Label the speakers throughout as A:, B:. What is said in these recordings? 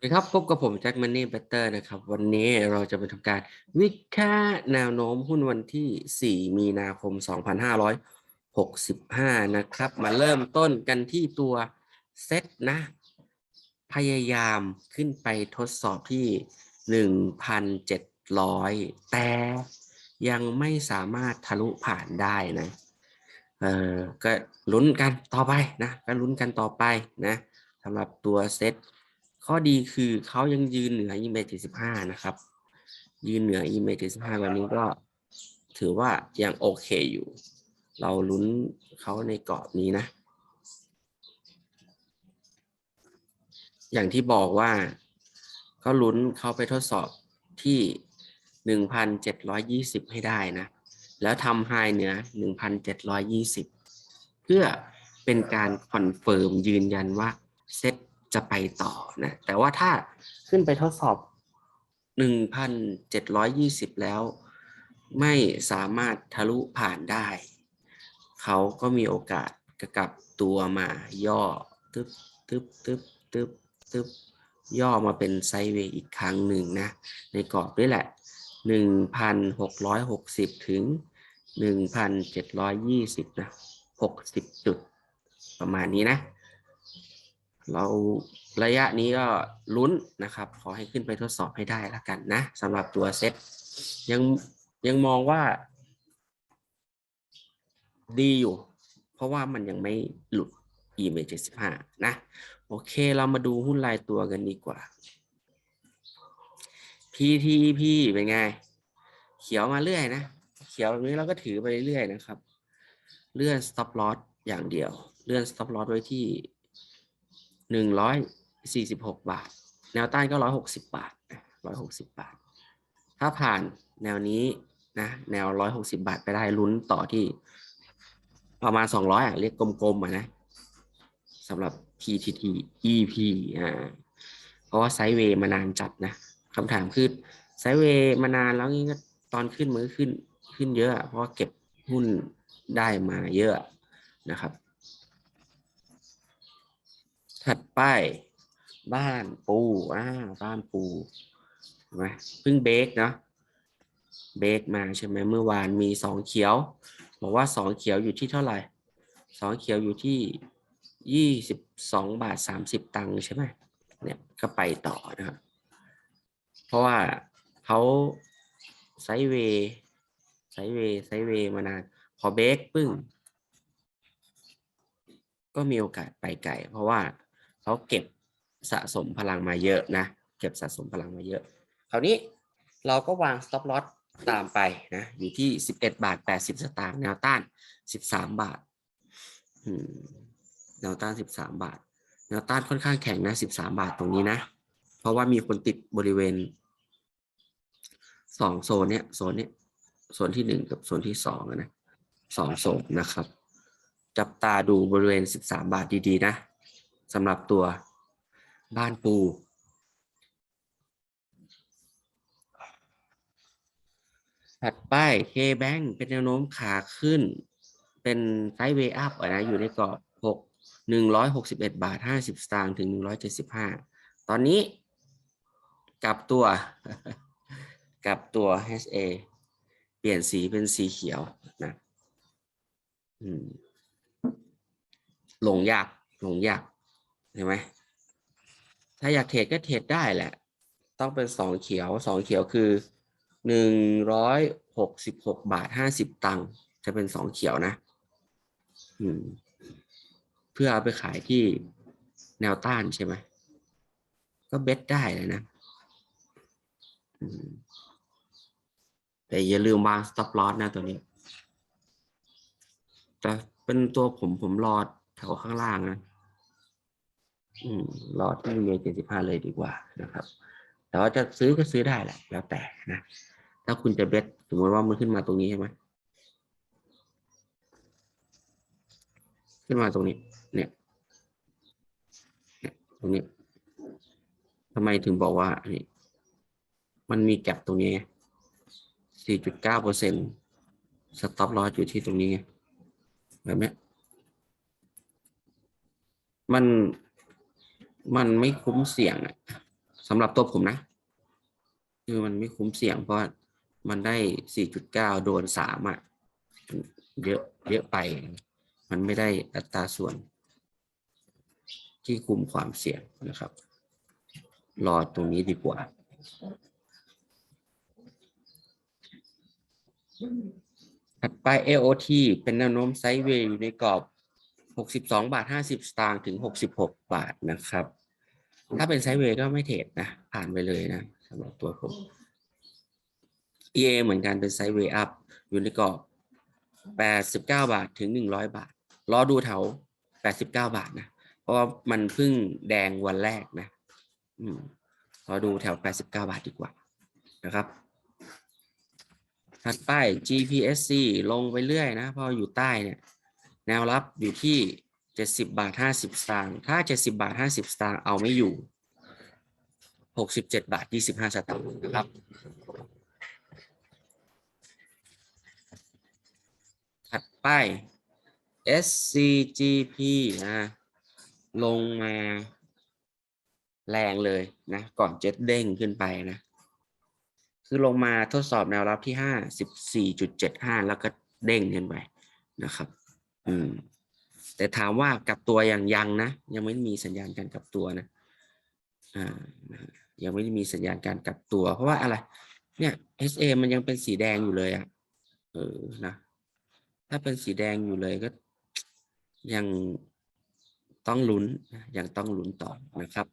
A: สวัสดีครับพบกับผมแจ็คมันนี่เบเตอร์นะครับ วันนี้เราจะไปทำการวิเคราะห์แนวโน้มหุ้นวันที่ 4 มีนาคม 2565 นะครับ มาเริ่มต้นกันที่ตัวเซตนะ พยายามขึ้นไปทดสอบที่ 1,700 แต่ยังไม่สามารถทะลุผ่านได้นะ เออก็ลุ้นกันต่อไปนะ ก็ลุ้นกันต่อไปนะสำหรับตัวเซต ข้อดีคือเขายังยืนเหนือ EMA 75นะครับ ยืนเหนือ EMA 75วันนี้ก็ถือว่ายังโอเคอยู่ เราลุ้นเขาในกรอบนี้นะ อย่างที่บอกว่าก็ลุ้นเขาไปทดสอบที่ 1,720 ให้ได้นะ แล้วทำไฮเหนือ 1,720 เพื่อเป็นการคอนเฟิร์มยืนยันว่าเซต จะไปต่อนะแต่ว่าถ้าขึ้นไปทดสอบ 1,720 แล้ว ไม่สามารถทะลุผ่านได้ เขาก็มีโอกาสกระกลับตัวมาย่อตึ๊บตึ๊บตึ๊บตึ๊บตึ๊บย่อมาเป็นไซเวย์อีกครั้งหนึ่งนะ ในกรอบด้วยแหละ 1,660 ถึง 1,720 นะ 60 จุดประมาณนี้นะ เราระยะนี้ก็ลุ้นนะครับ ขอให้ขึ้นไปทดสอบให้ได้แล้วกันนะสำหรับตัวเซ็ตยังยังมองว่าดีอยู่ เพราะว่ามันยังไม่หลุด EMA 75 นะ โอเคเรามาดูหุ้นรายตัวกันดีกว่า PTP เป็นไง เขียวมาเรื่อยนะ เขียวแบบนี้เราก็ถือไปเรื่อยนะครับ เลื่อน stop loss อย่างเดียว เลื่อน stop loss ไว้ที่ หนึ่งร้อยสี่สิบหกบาท แนวต้านก็ร้อยหกสิบบาทร้อยหกสิบบาท ถ้าผ่านแนวนี้นะแนวร้อยหกสิบาทไปได้ลุ้นต่อที่ ประมาณสองร้อยอะเรียกกลมๆอะนะสำหรับ PTT EP อ่าเพราะว่าไซด์เวย์มานานจัดนะคำถามคือไซด์เวย์มานานแล้วนี่ก็ตอนขึ้นมันขึ้นขึ้นเยอะ เพราะเก็บหุ้นได้มาเยอะนะครับ ถัดไปบ้านปูอ่าบ้านปูเห็นไหมเพิ่งเบรกเนาะเบรกมาใช่ไหมเมื่อวานมีสองเขียว บอกว่าสองเขียวอยู่ที่เท่าไหร่สองเขียวอยู่ที่ยี่สิบสองบาทสามสิบตังค์ใช่ไหมเนี่ยก็ไปต่อนะครับ เพราะว่าเขาไซเวย์ไซเวย์ไซเวย์มานาน พอเบรกปึ้ง ก็มีโอกาสไปไกลเพราะว่า เขาเก็บสะสมพลังมาเยอะนะ เก็บสะสมพลังมาเยอะ คราวนี้เราก็วาง stop loss ตามไปนะอยู่ที่ 11 บาท 80 สตางค์แนวต้าน 13 บาทแนวต้าน 13 บาท แนวต้านค่อนข้างแข็งนะ 13 บาทตรงนี้นะ เพราะว่ามีคนติดบริเวณสองโซนเนี้ยโซนเนี้ยโซนที่หนึ่งกับโซนที่สองนะสองโซนนะครับ จับตาดูบริเวณ 13 บาทดีๆ นะ สำหรับตัวบ้านปู ถัดไป K-Bank เป็นแนวโน้มขาขึ้น เป็นไซด์เวย์อัพนะอยู่ในกรอบ6 161 บาท 50 สตางค์ถึง 175 ตอนนี้กลับตัวกลับตัว HA เปลี่ยนสีเป็นสีเขียวนะลงยากลงยาก เห็นไหมถ้าอยากเทรดก็เทรดได้แหละ ต้องเป็นสองเขียวสองเขียวคือหนึ่งร้อยหกสิบหกบาทห้าสิบตังค์จะเป็นสองเขียวนะ อืม เพื่อเอาไปขายที่แนวต้านใช่ไหมก็เบ็ดได้เลยนะแต่อย่าลืมวาง stop loss นะตัวนี้ แต่เป็นตัวผมผมรอแถวข้างล่างนะ รอที่เมเจ็ดสิบห้าเลยดีกว่านะครับ แต่ว่าจะซื้อก็ซื้อได้แหละ แล้วแต่นะ ถ้าคุณจะเบ็ดสมมติว่ามันขึ้นมาตรงนี้ใช่ไหมขึ้นมาตรงนี้เนี่ยเนี่ยตรงนี้ทำไมถึงบอกว่านี่มันมีแก็บตรงนี้สี่จุดเก้าเปอร์เซ็นต์สต็อปลอสอยู่ที่ตรงนี้ไงแบบนี้มัน มันไม่คุ้มเสี่ยงอะสำหรับตัวผมนะ คือมันไม่คุ้มเสี่ยงเพราะมันได้ 4.9 โดน 3 อะ เยอะเยอะไป มันไม่ได้อัตราส่วน ที่คุมความเสี่ยงนะครับ รอตรงนี้ดีกว่า ถัดไป AOT เป็นแนวโน้มไซด์เวย์อยู่ในกรอบ 62บาท50สตางค์ถึง66บาทนะครับ ถ้าเป็นไซด์เวย์ก็ไม่เทรดนะ ผ่านไปเลยนะสำหรับตัวผม EA เหมือนกันเป็นไซด์เวย์อัพอยู่ในกรอบ89บาทถึง100บาท รอดูแถว89บาทนะ เพราะว่ามันเพิ่งแดงวันแรกนะ อืมรอดูแถว89บาทดีกว่านะครับถัดไป GPSC ลงไปเรื่อยนะ พออยู่ใต้เนี่ย แนวรับอยู่ที่ 70 บาท 50 สตางค์ถ้า 70 บาท 50 สตางค์เอาไม่อยู่ 67 บาท 25 สตางค์นะครับ ถัดไป SCGP นะลงมาแรงเลยนะ ก่อนเจ็ดเด้งขึ้นไปนะ คือลงมาทดสอบแนวรับที่ห้าสิบสี่จุดเจ็ดห้าแล้วก็เด้งขึ้นไปนะครับ อืม แต่ถามว่ากลับตัวยังยังนะ ยังไม่มีสัญญาณการกลับตัวนะ อ่า ยังไม่ได้มีสัญญาณการกลับตัว เพราะว่าอะไร เนี่ย SA มันยังเป็นสีแดงอยู่เลยอะ่ะ เออ นะ ถ้าเป็นสีแดงอยู่เลยก็ยังต้องลุ้น ยังต้องลุ้นต่อนะครับ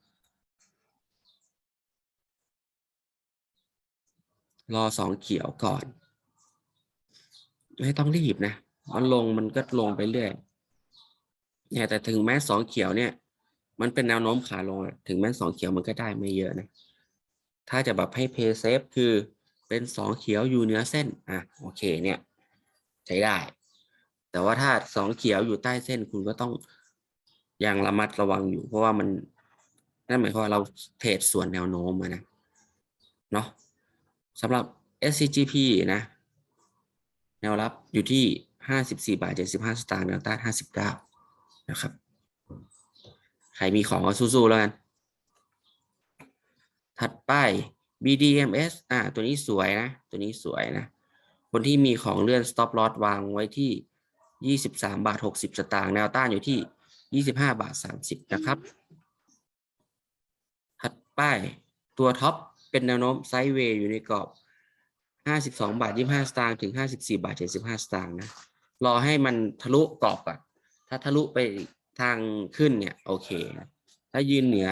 A: รอสองเขียวก่อน ไม่ต้องรีบนะ มันลงมันก็ลงไปเรื่อยเนี่ยแต่ถึงแม้สองเขียวเนี่ย มันเป็นแนวโน้มขาลงถึงแม้สองเขียวมันก็ได้ไม่เยอะนะ ถ้าจะแบบให้เพย์เซฟคือเป็นสองเขียวอยู่เหนือเส้นอะโอเคเนี่ยใช้ได้ แต่ว่าถ้าสองเขียวอยู่ใต้เส้นคุณก็ต้องยังระมัดระวังอยู่ เพราะว่ามันนั่นหมายความว่าเราเทรดส่วนแนวโน้มนะเนาะสำหรับ SCGP นะ แนวรับอยู่ที่ 54 บาท 75 สตางค์แนวต้าน 59 นะครับ ใครมีของก็สู้ๆแล้วกัน ถัดไป BDMs อ่า ตัวนี้สวยนะ ตัวนี้สวยนะ คนที่มีของเลื่อน stop loss วางไว้ที่ 23 บาท 60 สตางค์ แนวต้านอยู่ที่ 25 บาท 30 นะครับ ถัดไป ตัวท็อปเป็นแนวโน้มไซด์เวย์อยู่ในกรอบ 52 บาท 25 สตางค์ ถึง 54 บาท 75 สตางค์นะ รอให้มันทะลุกรอบก่อน ถ้าทะลุไปทางขึ้นเนี่ยโอเค ถ้ายืนเหนือ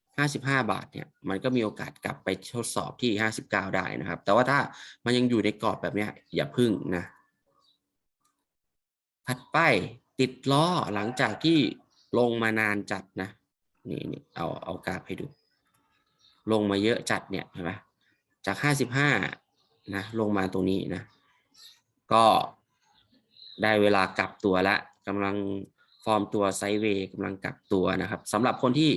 A: 55 บาทเนี่ย มันก็มีโอกาสกลับไปทดสอบที่ 59 ได้นะครับ แต่ว่าถ้ามันยังอยู่ในกรอบแบบเนี้ยอย่าพึ่งนะ ถัดไปติดล้อหลังจากที่ลงมานานจัดนะ นี่นี่เอาเอากราฟให้ดู ลงมาเยอะจัดเนี่ยเห็นไหมจาก 55 นะ ลงมาตรงนี้นะ ก็ ได้เวลากลับตัวแล้วกำลังฟอร์มตัวไซเวย์กำลังกลับตัวนะครับสำหรับคนที่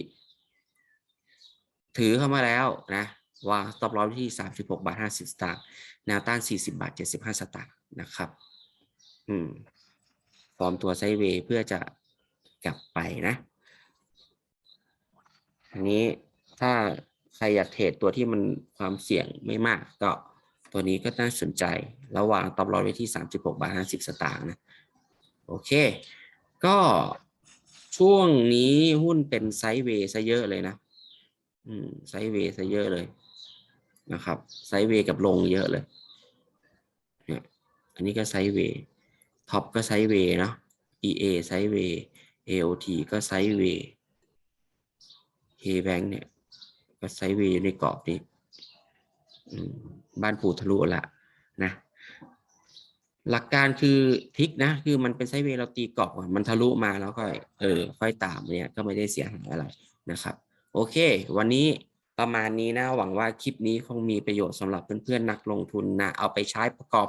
A: ถือเข้ามาแล้วนะว่าต o อ loss ที่ 36 บาท 50 สตางค์แนวต้าน 40 บาท 75 สตางค์นะครับ อืม ฟอร์มตัวไซเวย์เพื่อจะกลับไปนะ อันนี้ถ้าใครอยากเทรดตัวที่มันความเสี่ยงไม่มากก็ ตัวนี้ก็น่าสนใจ ระหว่างตอ loss ไว้ที่ 36 บาท 50 สตางค์นะ โอเค ก็ช่วงนี้หุ้นเป็นไซด์เวย์ซะเยอะเลยนะ อืม ไซด์เวย์ซะเยอะเลยนะครับ ไซด์เวย์กับลงเยอะเลย เนี่ย อันนี้ก็ไซด์เวย์ ท็อปก็ไซด์เวย์เนาะ EA ไซด์เวย์ AOT ก็ไซด์เวย์ KBank เนี่ย ก็ไซด์เวย์อยู่ในกรอบนี้ อืม บ้านปูทะลุละนะ หลักการคือพลิกนะ คือมันเป็นไซเวย์เราตีกรอบมันทะลุมาแล้วก็เออค่อยตามเนี่ยก็ไม่ได้เสียหายอะไรนะครับ โอเค วันนี้ประมาณนี้นะหวังว่าคลิปนี้คงมีประโยชน์สำหรับเพื่อนๆนักลงทุนนะ เอาไปใช้ประกอบ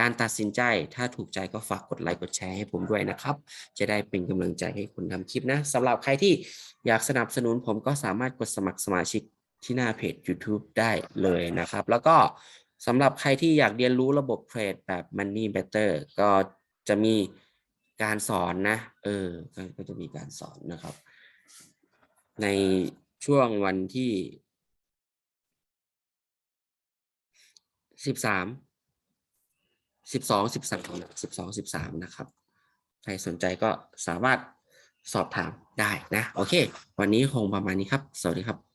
A: การตัดสินใจ ถ้าถูกใจก็ฝากกดไลค์กดแชร์ให้ผมด้วยนะครับ จะได้เป็นกำลังใจให้คุณทำคลิปนะสำหรับใครที่อยากสนับสนุนผมก็สามารถกดสมัครสมาชิก ที่หน้าเพจ YouTube ได้เลยนะครับ แล้วก็สำหรับใครที่อยากเรียนรู้ระบบเทรดแบบ Money Better ก็จะมีการสอนนะ เออ ก็จะมีการสอนนะครับ ในช่วงวันที่สิบสามสิบสองสิบสามสิบสองสิบสามนะครับ ใครสนใจก็สามารถสอบถามได้นะ โอเค วันนี้คงประมาณนี้ครับ สวัสดีครับ